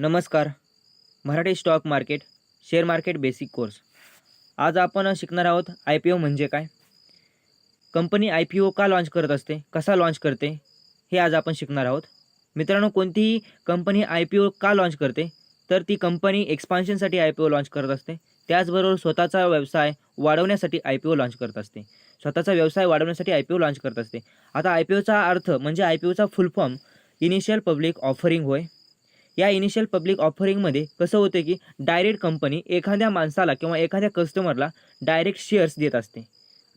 नमस्कार. Marathi stock market share market basic course. आज आपण शिकणार आहोत आय पी ओ म्हणजे काय? कंपनी आय पी ओ का लॉन्च करत असते? कसा लॉन्च करते? हे आज आपण शिकणार आहोत. मित्रांनो कोणतीही कंपनी आय पी ओ का लॉन्च करते तर ती कंपनी एक्सपान्शनसाठी आय पी ओ लॉन्च करत असते. त्याचबरोबर स्वतःचा व्यवसाय वाढवण्यासाठी आय पी ओ लॉन्च करत असते. स्वतःचा व्यवसाय वाढवण्यासाठी आय पी ओ लॉन्च करत असते. आता आय पी ओचा अर्थ म्हणजे I P Ocha full form initial public offering होय. या इनिशियल पब्लिक ऑफरिंगमध्ये कसं होतं की डायरेक्ट कंपनी एखाद्या माणसाला किंवा एखाद्या कस्टमरला डायरेक्ट शेअर्स देत असते.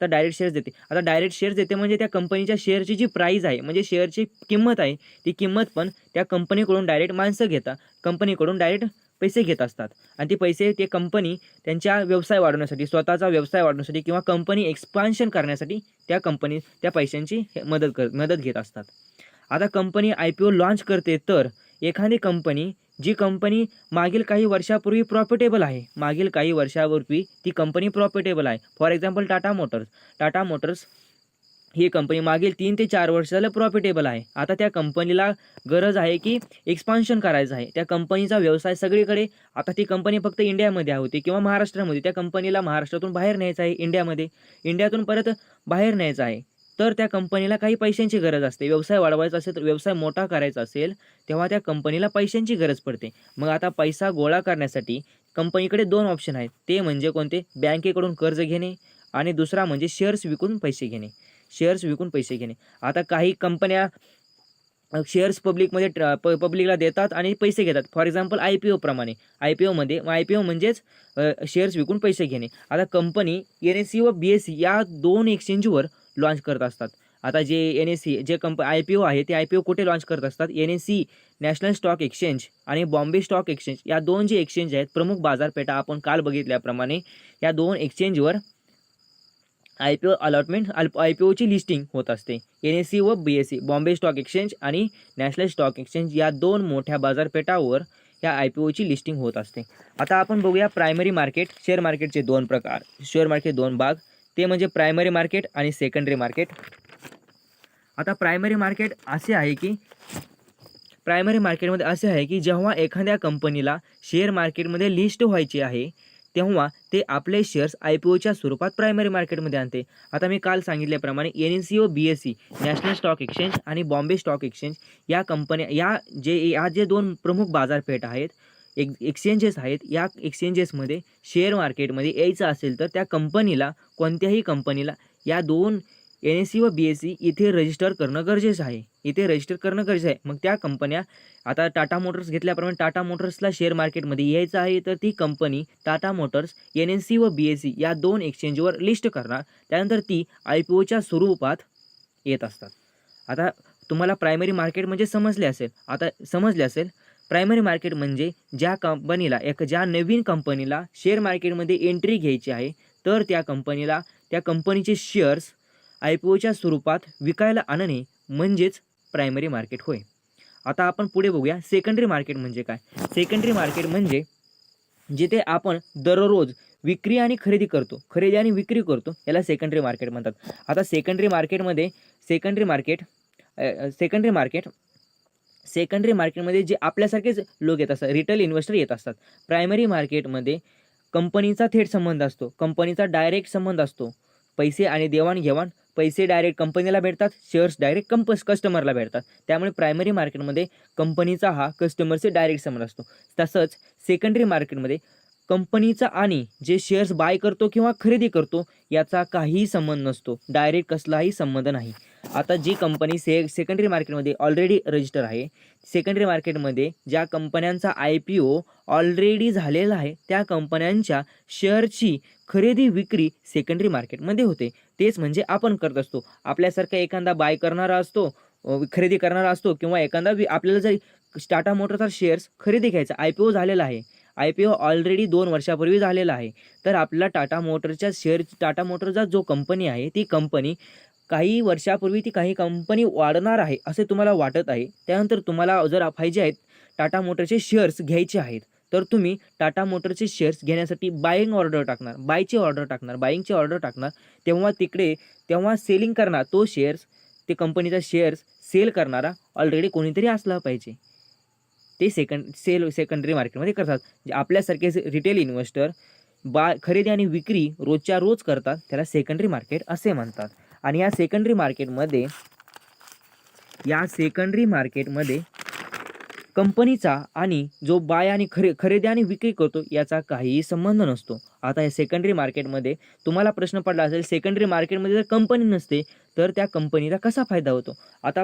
तर डायरेक्ट शेअर्स देते. आता डायरेक्ट शेअर्स देते म्हणजे त्या कंपनीच्या शेअरची जी प्राईज आहे म्हणजे शेअरची किंमत आहे ती किंमत पण त्या कंपनीकडून डायरेक्ट माणसं घेतात. कंपनीकडून डायरेक्ट पैसे घेत असतात. आणि ते पैसे ते कंपनी त्यांच्या व्यवसाय वाढवण्यासाठी स्वतःचा व्यवसाय वाढवण्यासाठी किंवा कंपनी एक्सपान्शन करण्यासाठी त्या कंपनी त्या पैशांची हे- मदत कर मदत घेत असतात. आता company I P O launch करते तर एखादी कंपनी जी कंपनी मागील काही वर्षापूर्वी प्रॉफिटेबल आहे. मागील काही वर्षापूर्वी ती कंपनी प्रॉफिटेबल आहे. For example Tata Motors Tata Motors ही कंपनी मागील तीन ते चार वर्ष झालं प्रॉफिटेबल आहे. आता त्या कंपनीला गरज आहे की एक्सपान्शन करायचं आहे. त्या कंपनीचा व्यवसाय सगळीकडे आता ती कंपनी फक्त इंडियामध्ये होती किंवा महाराष्ट्रामध्ये. त्या कंपनीला महाराष्ट्रातून बाहेर न्यायचं आहे इंडियामध्ये. इंडियातून परत बाहेर न्यायचं आहे. तर त्या कंपनीला काही पैशांची गरज असते. व्यवसाय वाढवायचा असेल तर व्यवसाय मोठा करायचा असेल तेव्हा त्या कंपनीला पैशांची गरज पडते. मग आता पैसा गोळा करण्यासाठी कंपनीकडे दोन ऑप्शन आहेत. ते म्हणजे कोणते? बँकेकडून कर्ज घेणे आणि दुसरा म्हणजे शेअर्स विकून पैसे घेणे. शेअर्स विकून पैसे घेणे. आता काही कंपन्या शेअर्स पब्लिकमध्ये ट्र- प पब्लिकला देतात आणि पैसे घेतात. फॉर एक्झाम्पल आय पी ओप्रमाणे आय पी ओमध्ये आय पी ओ म्हणजेच शेअर्स विकून पैसे घेणे. आता कंपनी एन एस सी व बी एस सी या दोन एक्सचेंजवर लॉन्च करत असतात. आता जे एन एस सी जे कंप आय पी ओ आहे ते आय पी ओ कुठे लॉन्च करत असतात? N S C national stock exchange आणि बॉम्बे स्टॉक एक्सचेंज या दोन जे एक्सचेंज आहेत प्रमुख बाजारपेठा आपण काल बघितल्याप्रमाणे या दोन एक्सचेंजवर I P O allotment I P ओची listing होत असते. एन एस सी व B S C Bombay stock exchange आणि नॅशनल स्टॉक एक्सचेंज या दोन मोठ्या बाजारपेठावर या आय पी ओची लिस्टिंग होत असते. आता आपण बघूया प्रायमरी मार्केट शेअर मार्केटचे दोन प्रकार शेअर मार्केट दोन भाग. ते म्हणजे प्रायमरी मार्केट आणि सेकंडरी मार्केट आता प्रायमरी मार्केट असे आहे की प्रायमरी मार्केटमध्ये असे आहे की जेव्हा एखाद्या कंपनीला शेअर मार्केटमध्ये लिस्ट व्हायची आहे तेव्हा ते आपले शेअर्स आय पी ओच्या स्वरूपात प्रायमरी मार्केटमध्ये आणते. आता मी काल सांगितल्याप्रमाणे N N C O B S C national stock exchange आणि बॉम्बे स्टॉक एक्सचेंज या कंपन्या या जे या जे दोन प्रमुख बाजारपेठ आहेत एक एक्सचेंजेस आहेत या एक्सचेंजेसमध्ये शेअर मार्केटमध्ये यायचं असेल तर त्या कंपनीला कोणत्याही कंपनीला या दोन एन एस सी व बी एस सी इथे रजिस्टर करणं गरजेचं आहे. इथे रजिस्टर करणं गरजेचं आहे. मग त्या कंपन्या आता टाटा मोटर्स घेतल्याप्रमाणे टाटा मोटर्सला शेअर मार्केटमध्ये यायचं आहे तर ती company Tata Motors N N C व बी एस सी या दोन एक्सचेंजवर लिस्ट करणार. त्यानंतर ती आय पी ओच्या स्वरूपात येत असतात. आता तुम्हाला प्रायमरी मार्केट म्हणजे समजले असेल. आता समजले असेल प्रायमरी मार्केट म्हणजे ज्या कंपनीला एक ज्या नवीन कंपनीला शेअर मार्केटमध्ये एंट्री घ्यायची आहे तर त्या कंपनीला त्या कंपनीचे शेअर्स आय पी ओच्या स्वरूपात विकायला आणणे म्हणजेच प्रायमरी मार्केट होय. आता आपण पुढे बघूया सेकंडरी मार्केट म्हणजे काय? सेकंडरी मार्केट म्हणजे जिथे आपण दररोज विक्री आणि खरेदी करतो खरेदी आणि विक्री करतो याला सेकंडरी मार्केट म्हणतात. आता सेकंडरी मार्केटमध्ये secondary market secondary market secondary मार्केटमध्ये जे आपल्यासारखेच लोक येत असतात रिटेल इन्व्हेस्टर येत असतात. प्रायमरी मार्केटमध्ये कंपनीचा थेट संबंध असतो. कंपनीचा डायरेक्ट संबंध असतो. पैसे आणि देवाणघेवाण पैसे डायरेक्ट कंपनीला भेटतात शेअर्स डायरेक्ट कंप कस्टमरला भेटतात. त्यामुळे प्रायमरी मार्केटमध्ये कंपनीचा हा कस्टमरचे डायरेक्ट संबंध असतो. तसंच सेकंडरी मार्केटमध्ये कंपनीचा आणि जे शेअर्स बाय करतो किंवा खरेदी करतो याचा काहीही संबंध नसतो. डायरेक्ट कसलाही संबंध नाही. आता जी कंपनी से सेकंडरी मार्केटमध्ये ऑलरेडी रजिस्टर आहे सेकंडरी मार्केटमध्ये ज्या कंपन्यांचा आय पी ओ ऑलरेडी झालेला आहे त्या कंपन्यांच्या शेअरची खरेदी विक्री सेकंडरी मार्केटमध्ये होते. तेच म्हणजे आपण करत असतो. आपल्यासारखा एखादा बाय करणारा असतो खरेदी करणारा असतो किंवा एखादा आपल्याला जर टाटा मोटरचा शेअर्स खरेदी घ्यायचा आय पी ओ झालेला आहे आय पी ओ ऑलरेडी दोन वर्षापूर्वी झालेला आहे. तर आपला टाटा मोटरच्या शेअर टाटा मोटरचा जो कंपनी आहे ती कंपनी काही वर्षापूर्वी ती काही कंपनी वाढणार आहे असे तुम्हाला वाटत आहे. त्यानंतर तुम्हाला जर पाहिजे आहेत टाटा मोटरचे शेअर्स घ्यायचे आहेत तर तुम्ही टाटा मोटरचे शेअर्स घेण्यासाठी बाईंग ऑर्डर टाकणार बायची ऑर्डर टाकणार बाईंगची ऑर्डर टाकणार. तेव्हा तिकडे तेव्हा सेलिंग करणार तो शेअर्स ते कंपनीचा शेअर्स सेल करणारा ऑलरेडी कोणीतरी असला पाहिजे. ते सेकंड सेल सेकंडरी मार्केटमध्ये करतात. जे आपल्यासारखे रिटेल इन्व्हेस्टर बा खरेदी आणि विक्री रोजच्या रोज करतात त्याला सेकंडरी मार्केट असे म्हणतात. आणि या सेकंडरी मार्केटमध्ये या सेकंडरी मार्केटमध्ये कंपनीचा आणि जो बाय आणि खरे खरेदी आणि विक्री करतो याचा काहीही संबंध नसतो. आता या सेकंडरी मार्केटमध्ये तुम्हाला प्रश्न पडला असेल सेकंडरी मार्केटमध्ये जर कंपनी नसते तर त्या कंपनीला कसा फायदा होतो? आता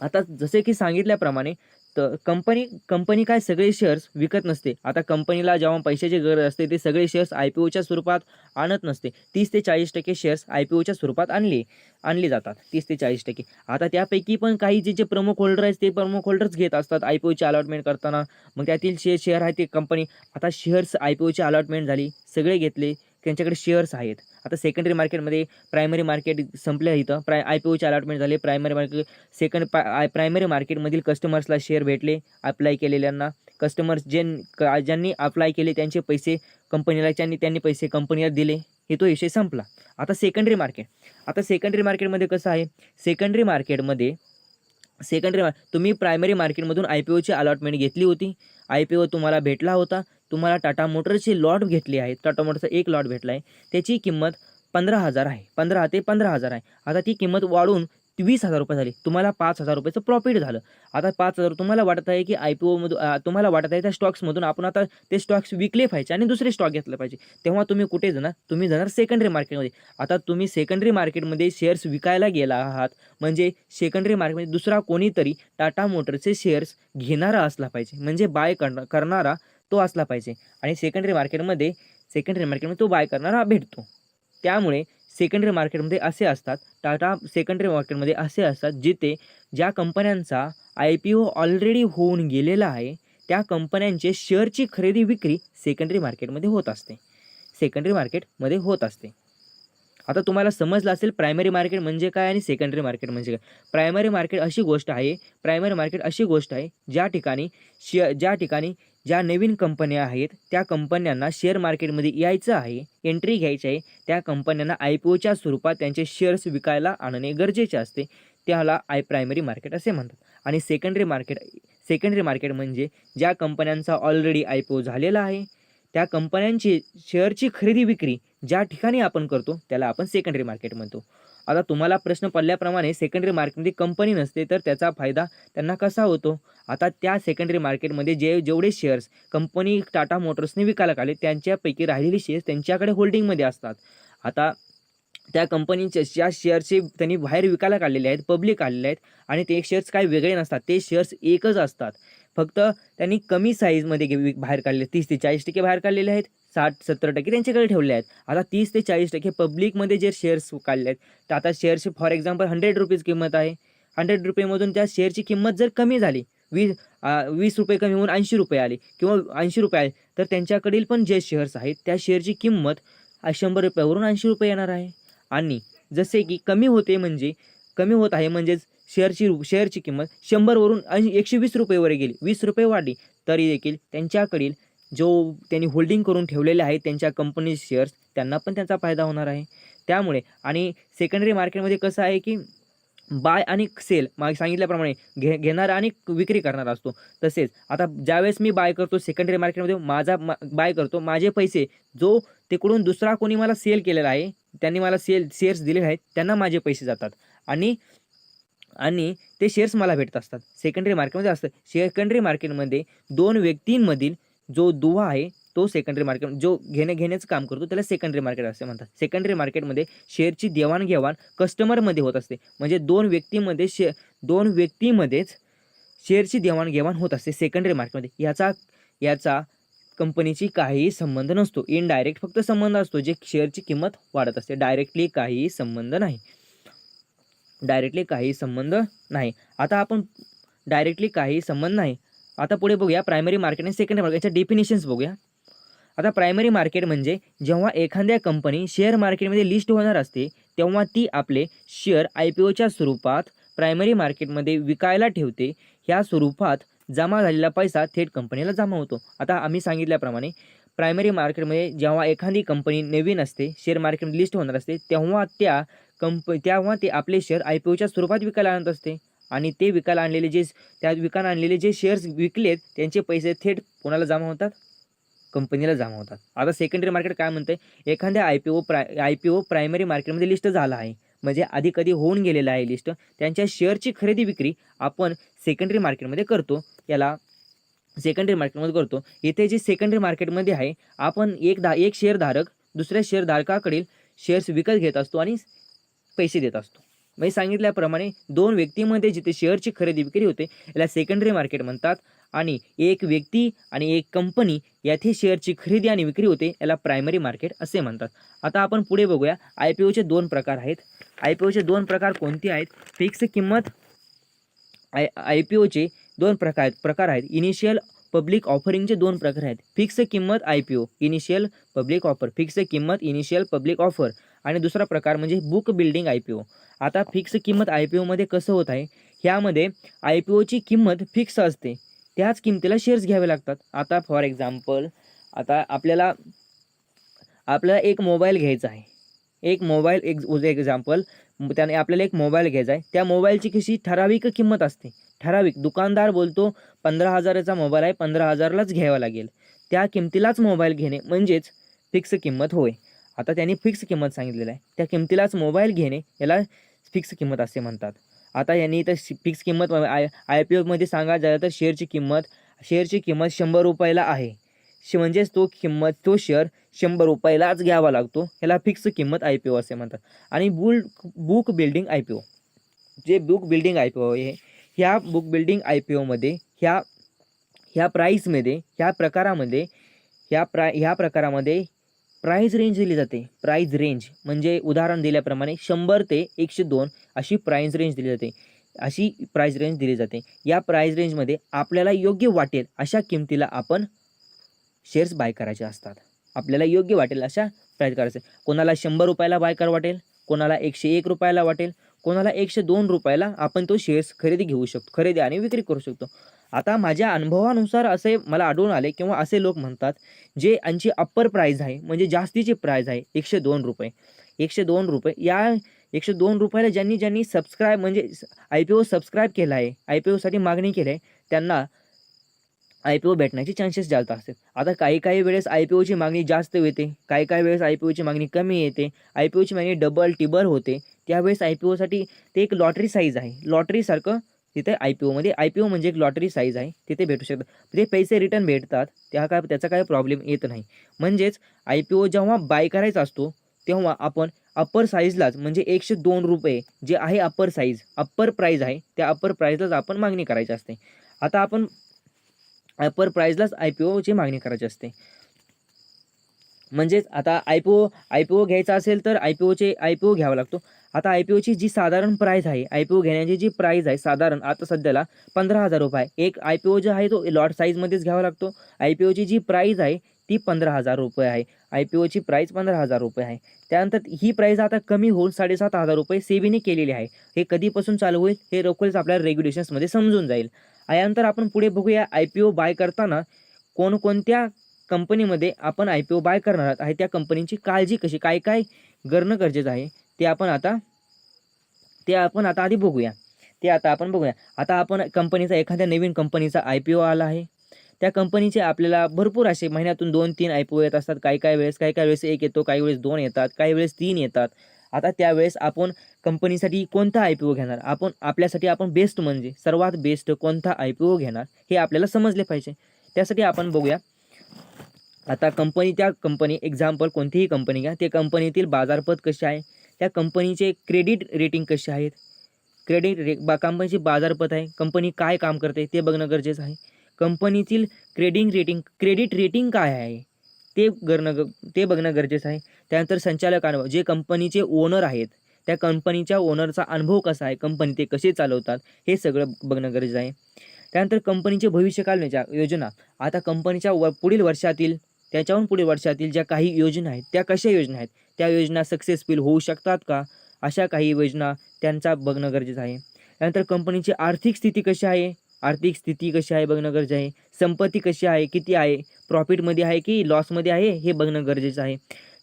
आता जसे की सांगितल्याप्रमाणे तर कंपनी कंपनी काय सगळे शेअर्स विकत नसते. आता कंपनीला जेव्हा पैशाची गरज असते ते सगळे शेअर्स आय पी ओच्या स्वरूपात आणत नसते. तीस ते चाळीस टक्के शेअर्स आय पी ओच्या स्वरूपात आणले आणले जातात. तीस ते चाळीस टक्के. आता त्यापैकी पण काही जे जे प्रमुख होल्डर आहेत ते प्रमुख होल्डर्स घेत असतात आय पी ओची अलॉटमेंट करताना. मग त्यातील शे शेअर आहे ते कंपनी आता शेअर्स आय पी ओची अलॉटमेंट झाली सगळे घेतले. त्यांच्याकडे शेअर्स आहेत. आता सेकंडरी मार्केटमध्ये प्रायमरी मार्केट संपलं इथं. प्राय आय पी ओचे अलॉटमेंट झाले. Primary market second I primary मार्केटमधील कस्टमर्सला शेअर भेटले अप्लाय केलेल्यांना. कस्टमर्स जे ज्यांनी अप्लाय केले त्यांचे पैसे कंपनीला ज्यांनी त्यांनी पैसे कंपनीला दिले हे तो विषय संपला. आता सेकंडरी मार्केट आता सेकंडरी मार्केटमध्ये कसं आहे? सेकंडरी मार्केटमध्ये सेकंडरी मार तुम्ही प्रायमरी मार्केटमधून आय पी ओची अलॉटमेंट घेतली होती. आय पी ओ तुम्हाला भेटला होता. तुम्हाला टाटा मोटरचे लॉट घेतले आहेत टाटा मोटरचा एक लॉट भेटला आहे त्याची किंमत पंधरा हजार आहे. पंधरा ते पंधरा हजार आहे. आता ती किंमत वाढून वीस हजार रुपये झाले. तुम्हाला पाच हजार रुपयाचं प्रॉफिट झालं. आता पाच हजार तुम्हाला वाटत आहे की आय पी ओमधून तुम्हाला वाटत आहे त्या स्टॉक्समधून आपण आता ते स्टॉक्स विकले पाहिजे आणि दुसरे स्टॉक घेतले पाहिजे. तेव्हा तुम्ही कुठे जाणार? तुम्ही जाणार सेकंडरी मार्केटमध्ये आता तुम्ही सेकंडरी मार्केटमध्ये शेअर्स विकायला गेला आहात. म्हणजे सेकंडरी मार्केटमध्ये दुसरा कोणीतरी टाटा मोटरचे शेअर्स घेणारा असला पाहिजे. म्हणजे बाय करणारा तो असला पाहिजे. आणि सेकंडरी मार्केटमध्ये सेकंडरी मार्केटमध्ये तो बाय करणारा भेटतो. त्यामुळे सेकंडरी मार्केटमध्ये असे असतात. टाटा सेकंडरी मार्केटमध्ये असे असतात जिथे ज्या कंपन्यांचा आय पी ओ ऑलरेडी होऊन गेलेला आहे त्या कंपन्यांचे शेअरची खरेदी विक्री सेकंडरी मार्केटमध्ये होत असते. सेकंडरी मार्केटमध्ये होत असते. आता तुम्हाला समजलं असेल प्रायमरी मार्केट म्हणजे काय आणि सेकंडरी मार्केट म्हणजे काय? प्रायमरी मार्केट अशी गोष्ट आहे प्रायमरी मार्केट अशी गोष्ट आहे ज्या ठिकाणी शेअर ज्या ठिकाणी ज्या नवीन कंपन्या आहेत त्या कंपन्यांना शेअर मार्केटमध्ये यायचं आहे एंट्री घ्यायची आहे त्या कंपन्यांना आय पी ओच्या स्वरूपात त्यांचे शेअर्स विकायला आणणे गरजेचे असते. त्याला आय प्रायमरी मार्केट असे म्हणतात. आणि सेकंडरी मार्केट सेकंडरी मार्केट म्हणजे ज्या कंपन्यांचा ऑलरेडी आय पी ओ झालेला आहे त्या कंपन्यांची शेअरची खरेदी विक्री ज्या ठिकाणी आपण करतो त्याला आपण सेकंडरी मार्केट म्हणतो. आता तुम्हाला प्रश्न पडल्याप्रमाणे सेकंडरी मार्केटमध्ये कंपनी नसते तर त्याचा फायदा त्यांना कसा होतो? आता त्या सेकंडरी मार्केटमध्ये जे जेवढे शेअर्स कंपनी टाटा मोटर्सने विकायला काढले त्यांच्यापैकी राहिलेले शेअर्स त्यांच्याकडे होल्डिंगमध्ये असतात. आता त्या कंपनीच्या ज्या शेअर्सचे त्यांनी बाहेर विकायला काढलेले आहेत पब्लिक काढलेले आहेत आणि ते शेअर्स काही वेगळे नसतात ते शेअर्स एकच असतात. फक्त त्यांनी कमी साईजमध्ये गे- बाहेर काढले तीस ते चाळीस टक्के बाहेर काढलेले आहेत. साठ सत्तर टक्के त्यांच्याकडे ठेवले आहेत. आता तीस ते चाळीस टक्के पब्लिकमध्ये जे शेअर्स काढले आहेत. तर आता शेअरची फॉर एक्झाम्पल हंड्रेड रुपीज किंमत आहे. हंड्रेड रुपयेमधून त्या शेअरची किंमत जर कमी झाली वीस वीस रुपये कमी होऊन ऐंशी रुपये आले किंवा ऐंशी रुपये आले तर त्यांच्याकडील पण जे शेअर्स आहेत त्या शेअरची किंमत शंभर रुपयावरून ऐंशी रुपये येणार आहे. आणि जसे की कमी होते म्हणजे कमी होत आहे म्हणजेच शेअरची शेअरची किंमत शंभरवरून ऐंशी एकशे वीस रुपयेवर गेली. वीस रुपये वाढली तरी देखील त्यांच्याकडील जो त्यांनी होल्डिंग करून ठेवलेले आहेत त्यांच्या कंपनी शेअर्स त्यांना पण त्यांचा फायदा होणार आहे. त्यामुळे आणि सेकंडरी मार्केटमध्ये कसं आहे की बाय आणि सेल मागे सांगितल्याप्रमाणे घे घेणारा आणि विक्री करणारा असतो. तसेच आता ज्यावेळेस मी बाय करतो सेकंडरी मार्केटमध्ये माझा मा बाय करतो माझे पैसे जो तिकडून दुसरा कोणी मला सेल केलेला आहे त्यांनी मला सेल शेअर्स दिलेले आहेत त्यांना माझे पैसे जातात. आणि आणि ते शेअर्स मला भेटत असतात. सेकंडरी मार्केटमध्ये असतं. सेकंडरी मार्केटमध्ये दोन व्यक्तींमधील जो दुवा आहे तो सेकंडरी मार्केट जो घेणे घेण्याचं काम करतो त्याला सेकंडरी मार्केट असे म्हणतात. सेकंडरी मार्केटमध्ये शेअरची देवाणघेवाण कस्टमरमध्ये होत असते. म्हणजे दोन व्यक्तीमध्ये शे दोन व्यक्तीमध्येच शेअरची देवाणघेवाण होत असते सेकंडरी मार्केटमध्ये याचा याचा कंपनीची काहीही संबंध नसतो. इनडायरेक्ट फक्त संबंध असतो जे शेअरची किंमत वाढत असते. डायरेक्टली काहीही संबंध नाही. डायरेक्टली काही संबंध नाही. आता आपण डायरेक्टली काही संबंध नाही आता पुढे बघूया प्रायमरी मार्केट आणि सेकंडरी मार्केटच्या डेफिनेशन्स बघूया. आता प्रायमरी मार्केट म्हणजे जेव्हा एखाद्या कंपनी शेअर मार्केटमध्ये लिस्ट होणार असते तेव्हा ती आपले शेअर आय पी ओच्या स्वरूपात प्रायमरी मार्केटमध्ये विकायला ठेवते. ह्या स्वरूपात जमा झालेला पैसा थेट कंपनीला जमा होतो. आता आम्ही सांगितल्याप्रमाणे प्रायमरी मार्केटमध्ये जेव्हा एखादी कंपनी नवीन असते शेअर मार्केटमध्ये लिस्ट होणार असते तेव्हा त्या कंप तेव्हा ते आपले शेअर आय पी ओच्या स्वरूपात विकायला आणत असते. आणि ते विकायला आणलेले जे त्या विकायला आणलेले जे शेअर्स विकलेत त्यांचे पैसे थेट कोणाला जमा होतात? कंपनीला जमा होतात. आता सेकंडरी मार्केट काय म्हणते एखाद्या आय पी ओ प्राय आय पी ओ प्रायमरी मार्केटमध्ये लिस्ट झाला आहे. म्हणजे आधी कधी होऊन गेलेलं आहे लिस्ट त्यांच्या शेअरची खरेदी विक्री आपण सेकंडरी मार्केटमध्ये करतो. याला सेकंडरी मार्केटमध्ये करतो. इथे जे सेकंडरी मार्केटमध्ये आहे आपण एक धा एक शेअरधारक दुसऱ्या शेअरधारकाकडील शेअर्स विकत घेत असतो आणि पैसे देत असतो. म्हणजे सांगितल्याप्रमाणे दोन व्यक्तीमध्ये जिथे शेअरची खरेदी विक्री होते याला सेकंडरी मार्केट म्हणतात. आणि एक व्यक्ती आणि एक कंपनी याथे शेअरची खरेदी आणि विक्री होते याला प्रायमरी मार्केट असे म्हणतात. आता आपण पुढे बघूया. आय पी ओचे दोन प्रकार आहेत. आय पी ओचे दोन प्रकार कोणते आहेत? फिक्स किंमत आय आय पी ओचे दोन प्रकार आहेत प्रकार आहेत. इनिशियल पब्लिक ऑफरिंगचे दोन प्रकार आहेत. फिक्स किंमत I P O initial public offer fix किंमत इनिशियल पब्लिक ऑफर आणि दुसरा प्रकार म्हणजे book building I P O आता फिक्स किंमत आय पी ओमध्ये कसं होत आहे? ह्यामध्ये आय पी ओची किंमत फिक्स असते. त्याच किमतीला शेअर्स घ्यावे लागतात. आता फॉर एक्झाम्पल आता आपल्याला आपल्याला एक मोबाईल घ्यायचा आहे. एक मोबाईल एक एक्झाम्पल त्याने आपल्याला एक मोबाईल घ्यायचा आहे. त्या मोबाईलची कशी ठराविक किंमत असते. ठराविक दुकानदार बोलतो पंधरा हजाराचा मोबाईल आहे पंधरा हजारलाच घ्यावा लागेल. त्या किमतीलाच मोबाईल घेणे म्हणजेच फिक्स किंमत होय. आता त्यांनी फिक्स किंमत सांगितलेलं आहे. त्या किमतीलाच मोबाईल घेणे याला फिक्स किंमत असे म्हणतात. आता यांनी तर फिक्स किंमत आय आय पी ओमध्ये सांगा झालं तर शेअरची किंमत शेअरची किंमत शंभर रुपयाला आहे. श म्हणजेच तो किंमत तो शेअर शंभर रुपयालाच घ्यावा लागतो. ह्याला फिक्स किंमत आय पी ओ असे म्हणतात. आणि bull book building I P O जे book building I P O आहे ह्या बुक बिल्डिंग आय पी ओमध्ये ह्या ह्या प्राईसमध्ये ह्या प्रकारामध्ये ह्या प्रा ह्या प्रकारामध्ये प्राईज रेंज दिली जाते. प्राईज रेंज म्हणजे उदाहरण दिल्याप्रमाणे शंभर ते एकशे दोन अशी प्राईज रेंज दिली जाते. अशी प्राईज रेंज दिली जाते. या प्राईज रेंजमध्ये आपल्याला योग्य वाटेल अशा किमतीला आपण शेअर्स बाय करायचे असतात. आपल्याला योग्य वाटेल अशा प्राईज करायचे. कोणाला शंभर रुपयाला बाय कर वाटेल कोणाला एकशे एक रुपयाला वाटेल कोणाला एकशे दोन रुपयाला आपण तो शेअर्स खरेदी घेऊ शकतो खरेदी आणि विक्री करू शकतो. आता माझ्या अनुभवानुसार असे मला आढळून आले किंवा असे लोक म्हणतात जे यांची अप्पर प्राईज आहे म्हणजे जास्तीची प्राईज आहे एकशे दोन रुपये. एकशे दोन रुपये. या एकशे दोन रुपयाला ज्यांनी ज्यांनी सबस्क्राईब म्हणजे आय पी ओ सबस्क्राईब केला आहे आय पी ओसाठी मागणी केली आहे त्यांना आय पी ओ भेटण्याचे चान्सेस जास्त असतात. आता काही काही वेळेस आय पी ओची मागणी जास्त येते काही काही वेळेस आय पी ओची मागणी कमी येते आय पी ओची मागणी डबल टिबल होते. त्यावेळेस आय पी ओसाठी ते एक लॉटरी साईज आहे. लॉटरीसारखं तिथे आय पी ओमध्ये आय पी ओ म्हणजे एक लॉटरी साईज आहे. तिथे भेटू शकतात. ते पैसे रिटर्न भेटतात. त्या काय त्याचा काय प्रॉब्लेम येत नाही. म्हणजेच आय पी ओ जेव्हा बाय करायचा असतो तेव्हा आपण अप्पर साईजलाच म्हणजे एकशे दोन रुपये जे आहे अप्पर साईज अप्पर प्राईज आहे त्या अप्पर प्राईजलाच आपण मागणी करायची असते. आता आपण अप्पर प्राईजलाच आय पी ओची मागणी करायची असते. म्हणजेच आता I P O I P O घ्यायचा असेल तर आय पी ओचे आय पी ओ घ्यावा लागतो आता आय पी ओची जी साधारण प्राईज आहे आय पी ओ घेण्याची जी प्राईज आहे साधारण आता सध्याला पंधरा हजार रुपये आहे एक आय पी ओ जो आहे तो लॉट साईजमध्येच घ्यावा लागतो आय पी ओची जी प्राईज आहे ती पंधरा हजार रुपये आहे आय पी ओची प्राईज पंधरा हजार रुपये आहे त्यानंतर ही प्राईज आता कमी होऊन साडेसात हजार रुपये सेबीने केलेली आहे हे कधीपासून चालू होईल हे लवकरच आपल्याला रेग्युलेशन्समध्ये समजून जाईल यानंतर आपण पुढे बघूया आय पी ओ बाय करताना कोणकोणत्या कंपनीमध्ये आपण आय पी ओ बाय करणार आहात आहे त्या कंपनीची काळजी कशी काय काय करणं गरजेचं आहे ते आपण आता ते आपण आता आधी बघूया. ते आता आपण बघूया. आता आपण कंपनीचा एखाद्या नवीन कंपनीचा आय पी ओ आला आहे. त्या कंपनीचे आपल्याला भरपूर असे महिन्यातून दोन तीन आय पी ओ येत असतात. काही काही वेळेस काही काही वेळेस एक येतो काही वेळेस दोन येतात काही वेळेस तीन येतात. आता त्यावेळेस आपण कंपनीसाठी कोणता आय पी ओ घेणार? आपण आपल्यासाठी आपण बेस्ट म्हणजे सर्वात बेस्ट कोणता आय पी ओ घेणार? हे आपल्याला समजले पाहिजे. त्यासाठी आपण बघूया. आता कंपनी त्या कंपनी एक्झाम्पल कोणतीही कंपनी घ्या त्या कंपनीतील बाजारपत कसे आहे? त्या कंपनीचे क्रेडिट रेटिंग कसे आहेत? क्रेडिट रे बा कंपनीची बाजारपत आहे. कंपनी काय काम करते ते बघणं गरजेचं आहे. कंपनीतील क्रेडिंग रेटिंग क्रेडिट रेटिंग काय आहे? ते करणं ग ते बघणं गरजेचं आहे. त्यानंतर संचालक अनुभव जे कंपनीचे ओनर आहेत त्या कंपनीच्या ओनरचा अनुभव कसा आहे? कंपनी ते कसे चालवतात? हे सगळं बघणं गरजेचं आहे. त्यानंतर कंपनीचे भविष्यकाल योजना आता कंपनीच्या व पुढील वर्षातील त्याच्याहून पुढे वर्षातील ज्या काही योजना आहेत त्या कशा योजना आहेत? त्या योजना सक्सेसफुल होऊ शकतात का? अशा काही योजना त्यांचा बघणं गरजेचं आहे. त्यानंतर कंपनीची आर्थिक स्थिती कशी आहे? आर्थिक स्थिती कशी आहे बघणं गरजेचं आहे? संपत्ती कशी आहे? किती आहे? प्रॉफिटमध्ये आहे की लॉसमध्ये आहे? हे बघणं गरजेचं आहे.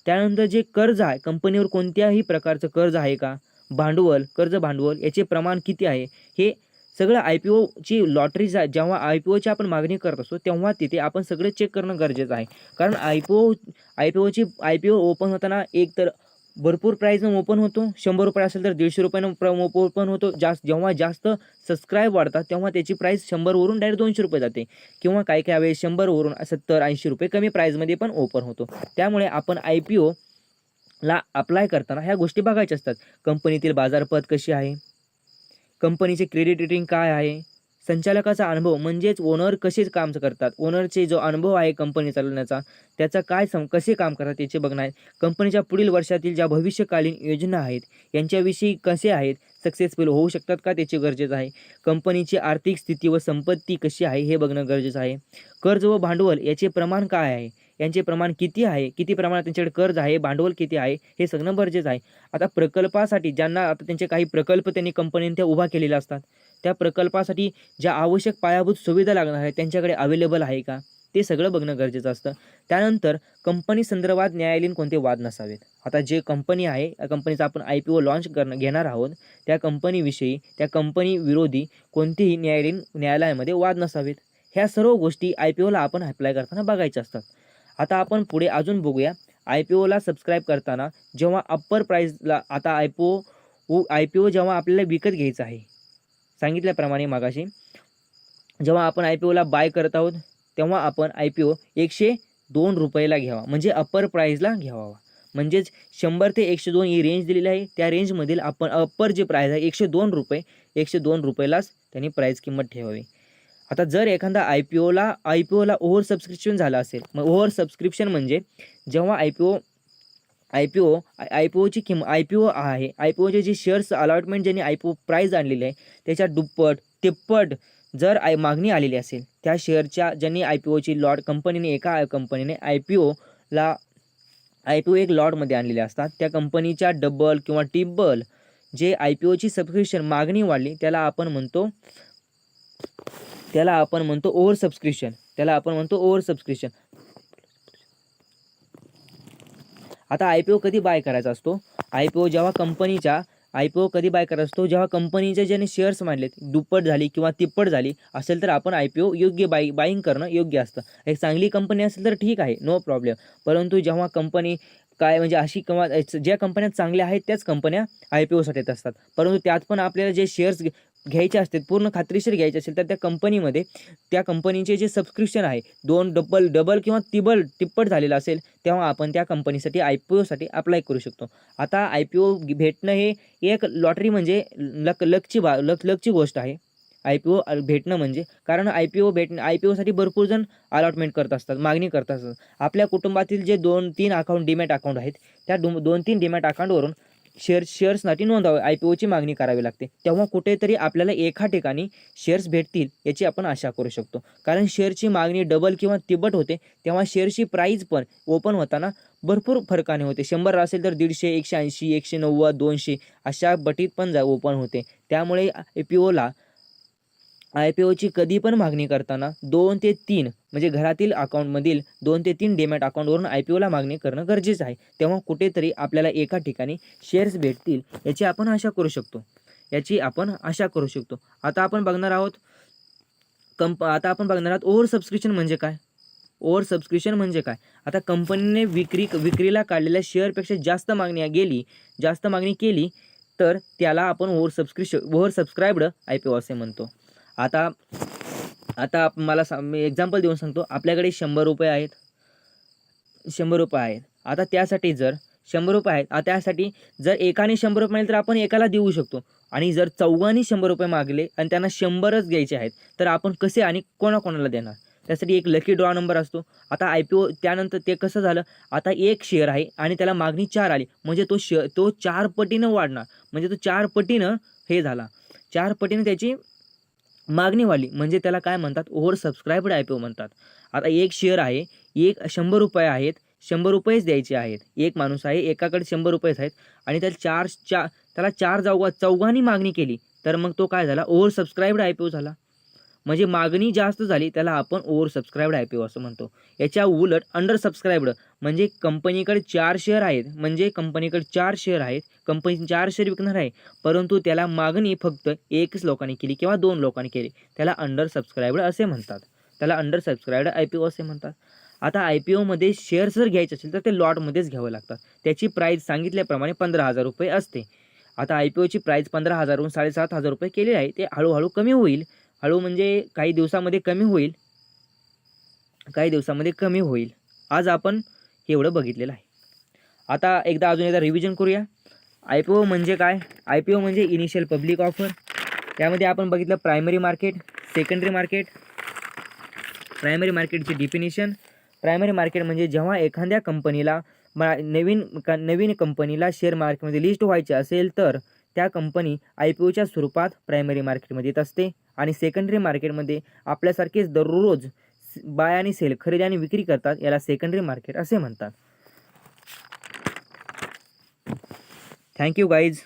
त्यानंतर जे कर्ज आहे कंपनीवर कोणत्याही प्रकारचं कर्ज आहे का? भांडवल कर्ज भांडवल याचे प्रमाण किती आहे? हे सगळं आय पी ओची लॉटरी जा जेव्हा आय पी ओची आपण मागणी करत असतो तेव्हा तिथे आपण सगळं चेक करणं गरजेचं आहे. कारण I P O I P ओची I P O open होताना एक तर भरपूर प्राईजनं ओपन होतो. शंभर रुपये असेल तर दीडशे रुपयानं प्र ओपन होतो. जास्त जेव्हा जास्त सबस्क्राईब वाढतात तेव्हा त्याची प्राईस शंभरवरून डायरेक्ट दोनशे रुपये जाते. किंवा काही काही वेळेस शंभरवरून सत्तर ऐंशी रुपये कमी प्राईजमध्ये पण ओपन होतो. त्यामुळे आपण आय पी ओला अप्लाय करताना ह्या गोष्टी बघायच्या असतात. कंपनीतील बाजारपत कशी आहे? कंपनीचे क्रेडिट रेटिंग काय आहे? संचालकाचा अनुभव म्हणजेच ओनर कसे काम करतात? ओनरचे जो अनुभव आहे कंपनी चालवण्याचा त्याचा काय सम कसे काम करतात याचे बघणार आहे कंपनीच्या पुढील वर्षातील ज्या भविष्यकालीन योजना आहेत यांच्याविषयी कसे आहेत? सक्सेसफुल होऊ शकतात का त्याचे गरजेचं आहे? कंपनीची आर्थिक स्थिती व संपत्ती कशी आहे हे बघणं गरजेचं आहे. कर्ज व भांडवल याचे प्रमाण काय आहे? यांचे प्रमाण किती आहे? किती प्रमाणात त्यांच्याकडे कर्ज आहे? भांडवल किती आहे? हे सगळं गरजेचं आहे. आता प्रकल्पासाठी ज्यांना आता त्यांचे काही प्रकल्प त्यांनी कंपनीने त्या उभा केलेल्या असतात त्या प्रकल्पासाठी ज्या आवश्यक पायाभूत सुविधा लागणार आहेत त्यांच्याकडे अवेलेबल आहे का? ते सगळं बघणं गरजेचं असतं. त्यानंतर कंपनी संदर्भात न्यायालयीन कोणते वाद नसावेत? आता जे कंपनी आहे या कंपनीचा आपण आय पी ओ लॉन्च करणं घेणार आहोत त्या कंपनीविषयी त्या कंपनी विरोधी कोणतेही न्यायालयीन न्यायालयामध्ये वाद नसावेत. ह्या सर्व गोष्टी आय पी ओला आपण अप्लाय करताना बघायच्या असतात. आता आपण पुढे अजून बघूया. आय पी ओला सबस्क्राईब करताना जेव्हा अप्पर प्राईजला आता I P O I P O जेव्हा आपल्याला विकत घ्यायचं आहे. सांगितल्याप्रमाणे मागाशी जेव्हा आपण आय पी ओला बाय करत आहोत तेव्हा आपण आय पी ओ एकशे दोन रुपयाला घ्यावा. म्हणजे अप्पर प्राईजला घ्यावा. म्हणजेच शंभर ते एकशे दोन ही रेंज दिलेली आहे. त्या रेंजमधील आपण अप्पर जे प्राईज आहे एकशे दोन रुपये एकशे दोन रुपयालाच त्यांनी प्राईज किंमत ठेवावी. आता जर एखादा आय पी ओला आय पी ओला ओव्हर सबस्क्रिप्शन झालं असेल मग ओव्हर सबस्क्रिप्शन म्हणजे जेव्हा I P O I P O I P ओची किंमत आय पी ओ आहे आय पी ओचे जे शेअर्स अलॉटमेंट ज्यांनी आय पी ओ प्राईज आणलेली आहे त्याच्या दुप्पट तिप्पट जर आय मागणी आलेली असेल त्या शेअरच्या ज्यांनी आय पी ओची लॉट कंपनीने एका कंपनीने आय पी ओला आय पी ओ एक लॉटमध्ये आणलेले असतात त्या कंपनीच्या डबल किंवा टिब्बल जे आय पी ओची सबस्क्रिप्शन मागणी वाढली त्याला आपण म्हणतो त्याला आपण म्हणतो ओव्हर सबस्क्रिप्शन त्याला आपण म्हणतो ओव्हर सबस्क्रिप्शन आता आय पी ओ कधी बाय करायचा असतो? आय पी ओ जेव्हा कंपनीच्या आय पी ओ कधी बाय करायचा असतो? जेव्हा कंपनीचे ज्याने शेअर्स मांडलेत दुप्पट झाली किंवा तिप्पट झाली असेल तर आपण आय पी ओ योग्य बाय बाईंग करणं योग्य असतं. एक चांगली कंपनी असेल तर ठीक आहे नो प्रॉब्लेम परंतु जेव्हा कंपनी काय म्हणजे अशी किंवा ज्या कंपन्या चांगल्या आहेत त्याच कंपन्या आय पी ओसाठी येत असतात. परंतु त्यात पण आपल्याला जे शेअर्स घ्यायचे असतात पूर्ण खात्रीशीर घ्यायचे असेल तर त्या कंपनीमध्ये त्या कंपनीचे जे सबस्क्रिप्शन आहे दोन डबल डबल किंवा तिबल तिप्पट झालेलं असेल तेव्हा आपण त्या कंपनीसाठी आय पी ओसाठी अप्लाय करू शकतो. आता आय पी ओ भेटणं हे एक लॉटरी म्हणजे लक लकची बा लक लकची गोष्ट आहे. आय पी ओ भेटणं म्हणजे कारण आय पी ओ भेटणं आय पी ओसाठी भरपूर जण अलॉटमेंट करत असतात मागणी करत असतात. आपल्या कुटुंबातील जे दोन तीन अकाउंट डिमॅट अकाउंट आहेत त्या दोन तीन डिमॅट अकाउंटवरून शेअर शेअर्ससाठी नोंदवावे आय पी ओची मागणी करावी लागते. तेव्हा कुठेतरी आपल्याला एका ठिकाणी शेअर्स भेटतील याची आपण आशा करू शकतो. कारण शेअरची मागणी डबल किंवा तिबट होते तेव्हा शेअरची प्राईज पण ओपन होताना भरपूर फरकाने होते. शंभर असेल तर दीडशे एकशे ऐंशी एकशे नव्वद दोनशे अशा बटीत पण जा ओपन होते. त्यामुळे आय पी ओला आय पी ओची कधी पण मागणी करताना दोन ते तीन म्हणजे घरातील अकाउंटमधील दोन ते तीन डेमॅट अकाउंटवरून आय पी ओला मागणी करणं गरजेचं आहे. तेव्हा कुठेतरी आपल्याला एका ठिकाणी शेअर्स भेटतील याची आपण आशा करू शकतो. याची आपण आशा करू शकतो. आता आपण बघणार आहोत कंप आता आपण बघणार आहोत ओव्हर सबस्क्रिप्शन म्हणजे काय? ओव्हर सबस्क्रिप्शन म्हणजे काय? आता कंपनीने विक्री विक्रीला काढलेल्या शेअरपेक्षा जास्त मागणी गेली जास्त मागणी केली तर त्याला आपण over subscription over subscribed I P O असे म्हणतो. आता आता आप- मला सा मी एक्झाम्पल देऊन सांगतो. आपल्याकडे शंभर रुपये आहेत. शंभर रुपये आहेत. आता त्यासाठी जर शंभर रुपये आहेत आता त्यासाठी जर एकाने शंभर रुपये मागले तर आपण एकाला देऊ शकतो. आणि जर चौघांनी शंभर रुपये मागले आणि त्यांना शंभरच घ्यायचे आहेत तर आपण कसे आणि कोणाकोणाला देणार? त्यासाठी एक लकी ड्रॉ नंबर असतो. आता आय पी ओ त्यानंतर ते कसं झालं? आता एक शेअर आहे आणि त्याला मागणी चार आली. म्हणजे तो शेअर तो चार पटीनं वाढणार. म्हणजे तो चार पटीनं हे झाला. चार पटीनं त्याची मागणीवाली म्हणजे त्याला काय म्हणतात? Over subscribed I P O म्हणतात. आता एक शेअर आहे एक शंभर रुपये आहेत शंभर रुपयेच द्यायचे आहेत. एक माणूस आहे एकाकडे शंभर रुपयेच आहेत आणि त्याला चार चार त्याला चार चौघा चौघांनी मागणी केली तर मग तो काय झाला? Over subscribed I P O झाला. म्हणजे मागणी जास्त झाली त्याला आपण over subscribed I P O असं म्हणतो. याच्या उलट अंडर सबस्क्राईब्ड म्हणजे कंपनीकडे चार शेअर आहेत. म्हणजे कंपनीकडे चार शेअर आहेत. कंपनी चार शेअर विकणार आहे. परंतु त्याला मागणी फक्त एकच लोकांनी केली किंवा दोन लोकांनी केली. त्याला अंडर सबस्क्रायबर असे म्हणतात. त्याला under subscriber I P O असे म्हणतात. आता आय पी ओमध्ये शेअर जर घ्यायचे असेल तर ते लॉटमध्येच घ्यावं लागतात. त्याची प्राईस सांगितल्याप्रमाणे पंधरा हजार रुपये असते. आता आय पी ओची प्राईस पंधरा हजारहून साडेसात हजार रुपये केली आहे. ते हळूहळू कमी होईल. हळू म्हणजे काही दिवसामध्ये कमी होईल. काही दिवसामध्ये कमी होईल. आज आपण हे एवढं बघितलेलं आहे. आता एकदा अजून एकदा रिव्हिजन करूया. आय पी ओ म्हणजे काय? आय पी ओ म्हणजे इनिशियल पब्लिक ऑफर त्यामध्ये आपण बघितलं primary market secondary market primary मार्केटची डिफिनिशन प्रायमरी मार्केट म्हणजे जेव्हा एखाद्या कंपनीला मा नवीन क नवीन कंपनीला शेअर मार्केटमध्ये लिस्ट व्हायचे असेल तर त्या कंपनी आय पी ओच्या स्वरूपात प्रायमरी मार्केटमध्ये येत असते. आणि सेकंडरी मार्केटमध्ये आपल्यासारखेच दररोज बाय आणि सेल खरेदी आणि विक्री करतात याला सेकंडरी मार्केट असे म्हणतात. Thank you guys